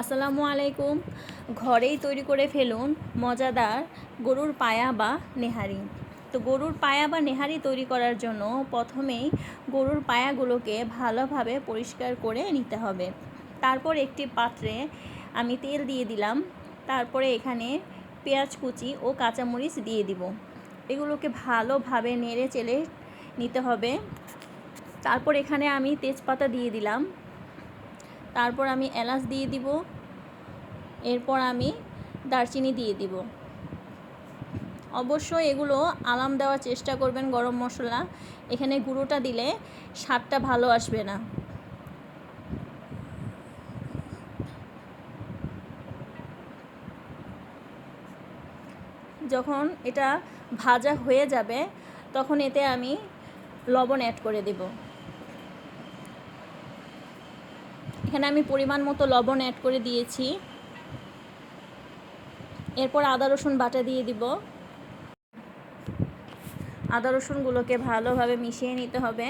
আসসালামু আলাইকুম। ঘরেই তৈরি করে ফেলুন মজাদার গরুর পায়া বা নেহারি। তো গরুর পায়া বা নেহারি তৈরি করার জন্য প্রথমেই গরুর পায়াগুলোকে ভালোভাবে পরিষ্কার করে নিতে হবে। তারপর একটি পাত্রে আমি তেল দিয়ে দিলাম। তারপরে এখানে পেঁয়াজ কুচি ও কাঁচামরিচ দিয়ে দিব। এগুলোকে ভালোভাবে নেড়ে চেলে নিতে হবে। তারপর এখানে আমি তেজপাতা দিয়ে দিলাম। তারপর আমি এলাচ দিয়ে দিব। এরপর আমি দারচিনি দিয়ে দিব। অবশ্যই এগুলো আলাম দেওয়ার চেষ্টা করবেন গরম মশলা। এখানে গুঁড়োটা দিলে স্বাদটা ভালো আসবে না। যখন এটা ভাজা হয়ে যাবে, তখন এতে আমি লবণ অ্যাড করে দেব। এখানে আমি পরিমাণ মতো লবণ অ্যাড করে দিয়েছি। এরপর আদা রসুন বাটা দিয়ে দিব। আদা রসুনগুলোকে ভালোভাবে মিশিয়ে নিতে হবে।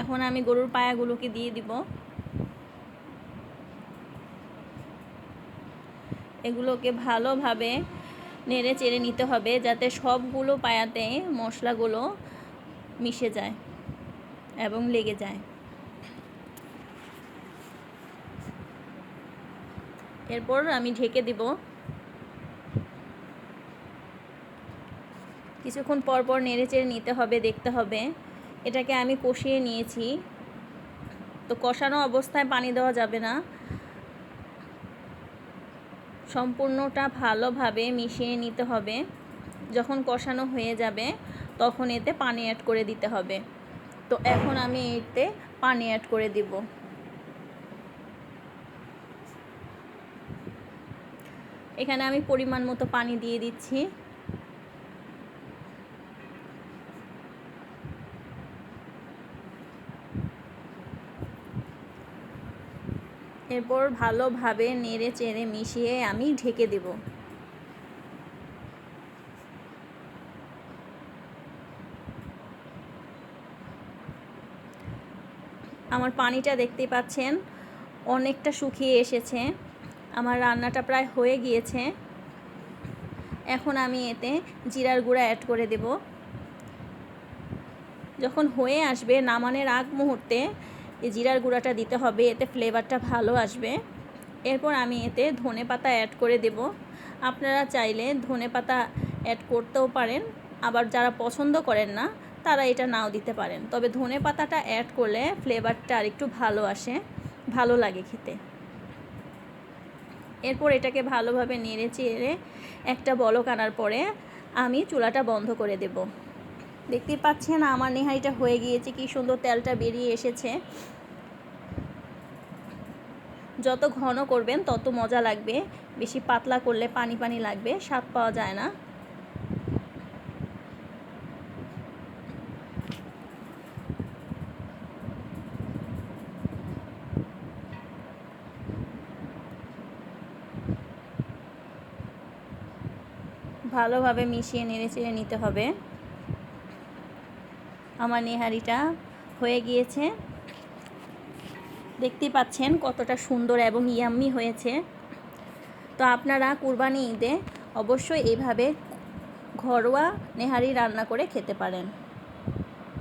এখন আমি গরুর পায়াগুলোকে দিয়ে দিব। এগুলোকে ভালোভাবে নেড়ে চেড়ে নিতে হবে যাতে সবগুলো পায়াতে মশলাগুলো মিশে যায় এবং লেগে যায়। এরপর আমি ঢেকে দিব। কিছুক্ষণ পর পর নেড়ে চেড়ে নিতে হবে, দেখতে হবে। এটাকে আমি কষিয়ে নিয়েছি। তো কষানো অবস্থায় পানি দেওয়া যাবে না। সম্পূর্ণটা ভালোভাবে মিশিয়ে নিতে হবে। যখন কষানো হয়ে যাবে, তখন এতে পানি অ্যাড করে দিতে হবে। তো এখন আমি এতে পানি অ্যাড করে দিব। এখানে আমি পরিমাণ মতো পানি দিয়ে দিচ্ছি। এরপর ভালোভাবে নেড়ে চেড়ে মিশিয়ে আমি ঢেকে দেব। আমার পানিটা দেখতে পাচ্ছেন, অনেকটা শুকিয়ে এসেছে। আমার রান্নাটা প্রায় হয়ে গিয়েছে। এখন আমি এতে জিরার গুঁড়া অ্যাড করে দেব। যখন হয়ে আসবে নামানের আগ মুহূর্তে জিরার গুঁড়াটা দিতে হবে, এতে ফ্লেভারটা ভালো আসবে। এরপর আমি এতে ধনে পাতা অ্যাড করে দেব। আপনারা চাইলে ধনে পাতা অ্যাড করতেও পারেন, আবার যারা পছন্দ করেন না, তারা এটা নাও দিতে পারেন। তবে ধনে পাতাটা অ্যাড করলে ফ্লেভারটা আর একটু ভালো আসে, ভালো লাগে খেতে। এরপর এটাকে ভালোভাবে নেড়ে চেড়ে একটা বলক আনার পরে আমি চুলাটা বন্ধ করে দেব। দেখতে পাচ্ছেন আমার নেহারিটা হয়ে গিয়েছে, কি সুন্দর তেলটা বেরিয়ে এসেছে। যত ঘন করবেন তত মজা লাগবে, বেশি পাতলা করলে পানি পানি লাগবে, স্বাদ পাওয়া যায় না। ভালোভাবে মিশিয়ে নেড়ে চেড়ে নিতে হবে। আমার নেহারিটা হয়ে গিয়েছে। দেখতে পাচ্ছেন কতটা সুন্দর এবং ইয়াম্মি হয়েছে। তো আপনারা কুরবানি ঈদে অবশ্যই এভাবে ঘরোয়া নেহারি রান্না করে খেতে পারেন।